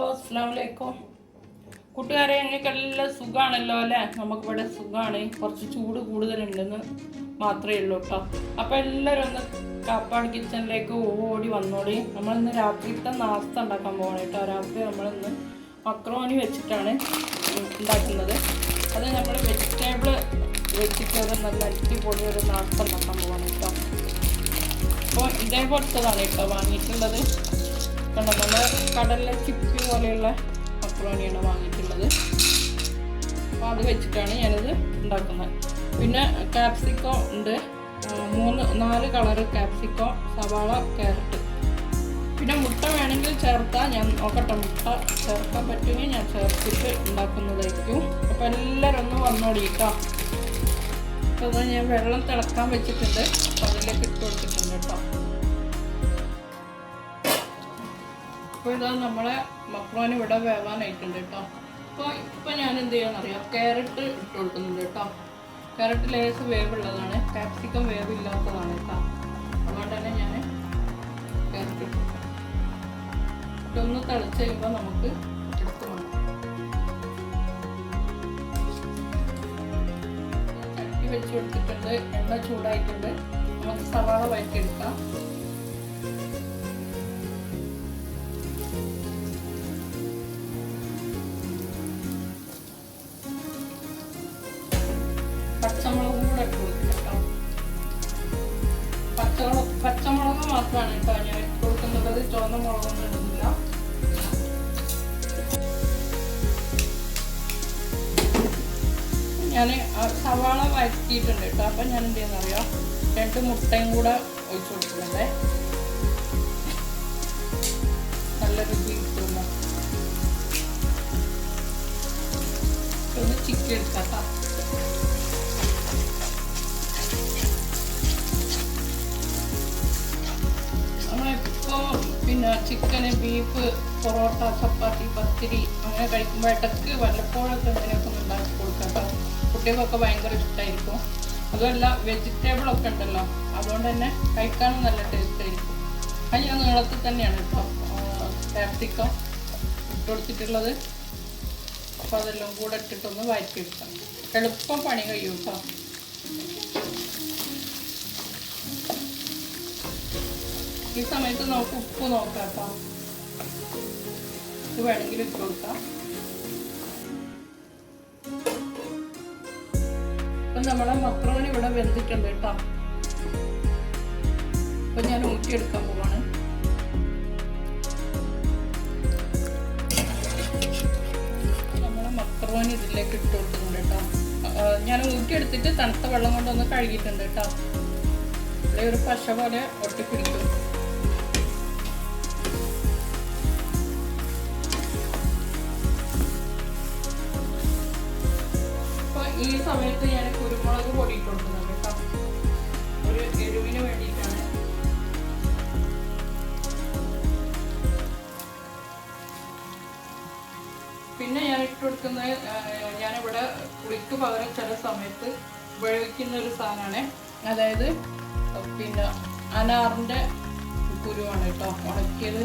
അലൈക്കും കൂട്ടുകാരെ ഞങ്ങൾക്കെല്ലാം സുഖമാണല്ലോ അല്ലേ? നമുക്കിവിടെ സുഖമാണ് കുറച്ച് ചൂട് കൂടുതലുണ്ടെന്ന് മാത്രമേ ഉള്ളൂ കേട്ടോ. അപ്പോൾ എല്ലാവരും ഒന്ന് കാപ്പാട് കിച്ചണിലേക്ക് ഓടി വന്നോളി. നമ്മളിന്ന് രാത്രിത്തെ നാസ്ത ഉണ്ടാക്കാൻ പോകണം കേട്ടോ. രാത്രി നമ്മളിന്ന് മക്രോണി വെച്ചിട്ടാണ് ഉണ്ടാക്കുന്നത്. അത് നമ്മൾ വെജിറ്റബിൾ വെച്ചിട്ട് നല്ല അടിപൊളി ഒരു നാസ്ത ഉണ്ടാക്കാൻ പോകണം കേട്ടോ. അപ്പോൾ ഇതേപോലത്തതാണ് കേട്ടോ വാങ്ങിയിട്ടുള്ളത്. കണ്ടോ? നമ്മൾ കടലിലെ ചിപ്പി പോലെയുള്ള മക്രോണിയാണ് വാങ്ങിയിട്ടുള്ളത്. അപ്പോൾ അത് വെച്ചിട്ടാണ് ഞാനിത് ഉണ്ടാക്കുന്നത്. പിന്നെ കാപ്സിക്കോ ഉണ്ട്. മൂന്ന് നാല് കളറ് കാപ്സിക്കോ സവാള ക്യാരറ്റ് പിന്നെ മുട്ട വേണമെങ്കിൽ ചേർത്താൽ ഞാൻ നോക്കട്ടെ. മുട്ട ചേർക്കാൻ പറ്റുമെങ്കിൽ ഞാൻ ചേർത്തിട്ട് ഉണ്ടാക്കുന്നതായിരിക്കും. അപ്പോൾ എല്ലാവരും ഒന്ന് വന്നോടി കേട്ടോ. അപ്പോൾ ഞാൻ വെള്ളം തിളക്കാൻ വെച്ചിട്ടുണ്ട്. അതിലേക്ക് ഇട്ട് കൊടുത്തിട്ടുണ്ട് കേട്ടോ. അപ്പോൾ ഇതാ നമ്മളെ മക്രോണി ഇവിടെ വേവാനായിട്ടുണ്ട് കേട്ടോ. അപ്പോൾ ഇപ്പോൾ ഞാൻ എന്ത് ചെയ്യാന്നറിയാം ക്യാരറ്റ് ഇട്ട് കൊടുക്കുന്നുണ്ട് കേട്ടോ. ക്യാരറ്റ് ലേസ് വേവുള്ളതാണ്. കാപ്സിക്കം വേവില്ലാത്തതാണ് കേട്ടോ. അതുകൊണ്ട് തന്നെ ഞാൻ ക്യാരറ്റ് ഇട്ടു. ഇട്ടൊന്ന് തിളച്ച് കഴിയുമ്പോൾ നമുക്ക് വെച്ച് കൊടുത്തിട്ടുണ്ട്. എണ്ണ ചൂടായിട്ടുണ്ട്. നമുക്ക് സവാള വഴറ്റിയെടുക്കാം. പച്ചമുളക് പച്ചമുളക് മാത്രമാണ് കേട്ടോ ഞാൻ കൊടുക്കുന്നത്. ചുവന്ന മുളകൊന്നും ഇടുന്നില്ല. ഞാൻ സവാള വഴറ്റിയിട്ടുണ്ട് കേട്ടോ. അപ്പം ഞാൻ എന്ത് ചെയ്യുന്നറിയോ രണ്ട് മുട്ടയും കൂടെ ഒഴിച്ചു കൊടുക്കുന്നുണ്ട്. നല്ല രുചി കിട്ടുന്നു ചിക്കൻ എടുക്കാം കേട്ടോ. ചിക്കന് ബീഫ് പൊറോട്ട ചപ്പാത്തി പത്തിരി അങ്ങനെ കഴിക്കുമ്പോൾ ഇടയ്ക്ക് വല്ലപ്പോഴൊക്കെ ഇങ്ങനെയൊക്കെ ഉണ്ടാക്കി കൊടുക്കാം കേട്ടോ. കുട്ടികൾക്കൊക്കെ ഭയങ്കര ഇഷ്ടമായിരിക്കും അതുമല്ല വെജിറ്റബിളൊക്കെ ഉണ്ടല്ലോ അതുകൊണ്ട് തന്നെ കഴിക്കാനും നല്ല ടേസ്റ്റ് ആയിരിക്കും. അത് ഞാൻ നീളത്തിൽ തന്നെയാണ് കേട്ടോ കാപ്സിക്കം ഇട്ട് കൊടുത്തിട്ടുള്ളത്. അപ്പോൾ അതെല്ലാം കൂടെ ഇട്ടിട്ടൊന്ന് വഴറ്റിയെടുക്കാം. എളുപ്പം പണി കഴിയും കേട്ടോ. ഈ സമയത്ത് നമുക്ക് ഉപ്പ് നോക്കാം ഇത് വേണമെങ്കിൽ ഇട്ട് കൊടുക്കാം. അപ്പൊ നമ്മളെ മക്രോണി ഇവിടെ വെന്തിട്ടുണ്ട് കേട്ടോ. അപ്പൊ ഞാൻ ഊറ്റിയെടുക്കാൻ പോവാണ്. ഇതിലേക്ക് ഇട്ട് കൊടുക്കുന്നുണ്ട് കേട്ടോ. ഞാൻ ഊറ്റിയെടുത്തിട്ട് തണുത്ത വെള്ളം കൊണ്ടൊന്ന് കഴുകിയിട്ടുണ്ട് കേട്ടോ. ഇവിടെ ഒരു പശ പോലെ ഒട്ടിപ്പിടിക്കും ഈ സമയത്ത് ഞാൻ കുരുമുളക് പൊടി ഇട്ട് കൊടുക്കുന്നുണ്ട് കേട്ടോ. ഒരു എരിവിന് വേണ്ടിയിട്ടാണ്. പിന്നെ ഞാൻ ഇട്ട് കൊടുക്കുന്നത് ഞാനിവിടെ പുളിക്ക് പകരം ചില സമയത്ത് ഉപയോഗിക്കുന്ന ഒരു സാധനമാണ്. അതായത് പിന്നെ അനാറിന്റെ കുരുവാണ് കേട്ടോ ഉണക്കിയത്.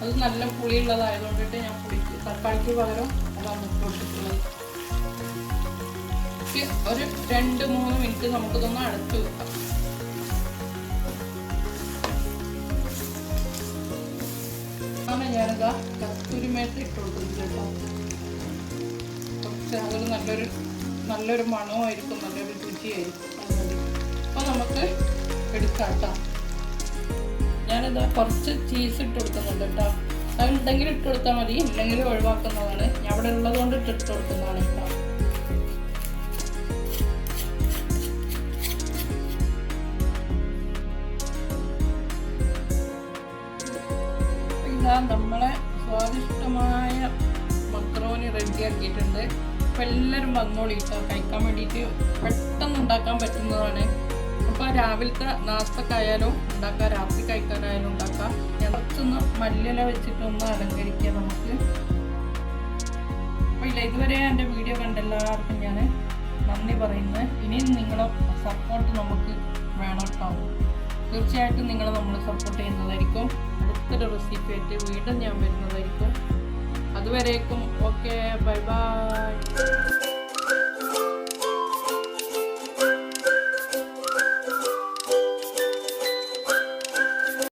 അത് നല്ല പുളിയുള്ളതായതുകൊണ്ടിട്ട് ഞാൻ പുളിക്ക് തക്കാളിക്ക് പകരം അതാണ് കൊടുത്തിട്ടുള്ളത്. ഇനി ഒരു രണ്ട് മൂന്ന് മിനിറ്റ് നമുക്കിതൊന്ന് അടച്ചു വെക്കാം. ആണ് ഞാനിതാ ഇട്ട് കുറച്ച് നല്ലൊരു നല്ലൊരു മണമായിരിക്കും നല്ലൊരു രുചിയായിരിക്കും. അപ്പോൾ നമുക്ക് എടുക്കാം ഞാനിതാ കുറച്ച് ചീസ് ഇട്ട് കൊടുക്കുന്നുണ്ട് കേട്ടോ. അതുണ്ടെങ്കിൽ ഇട്ട് കൊടുത്താൽ മതി ഇല്ലെങ്കിൽ ഒഴിവാക്കുന്നതാണ്. ഞാൻ അവിടെ ഉള്ളതുകൊണ്ട് ഇട്ട് ഇട്ട് കൊടുക്കുന്നതാണ് കേട്ടോ. നമ്മളെ സ്വാദിഷ്ടമായ മക്രോണി റെഡിയാക്കിയിട്ടുണ്ട് അപ്പോൾ എല്ലാവരും വന്നോളി കഴിക്കാൻ വേണ്ടിയിട്ട് പെട്ടെന്ന് ഉണ്ടാക്കാൻ പറ്റുന്നതാണ്. അപ്പോൾ രാവിലത്തെ നാസ്തക്കായാലും ഉണ്ടാക്കാം. രാത്രി കഴിക്കാനായാലും ഉണ്ടാക്കാം. ഞങ്ങൾക്കൊന്ന് മല്ലില വെച്ചിട്ടൊന്ന് അലങ്കരിക്കാം നമുക്ക്. അപ്പോൾ ഇല്ല ഇതുവരെ എന്റെ വീഡിയോ കണ്ട എല്ലാവർക്കും ഞാൻ നന്ദി പറയുന്നത്. ഇനിയും നിങ്ങളെ സപ്പോർട്ട് നമുക്ക് വേണം കേട്ടോ തീർച്ചയായിട്ടും നിങ്ങൾ നമ്മൾ സപ്പോർട്ട് ചെയ്യുന്നതായിരിക്കും. അടുത്തൊരു റെസിപ്പി ആയിട്ട് വീണ്ടും ഞാൻ വരുന്നതായിരിക്കും. അതുവരെ അതുവരേക്കും ഓക്കെ ബൈ ബൈ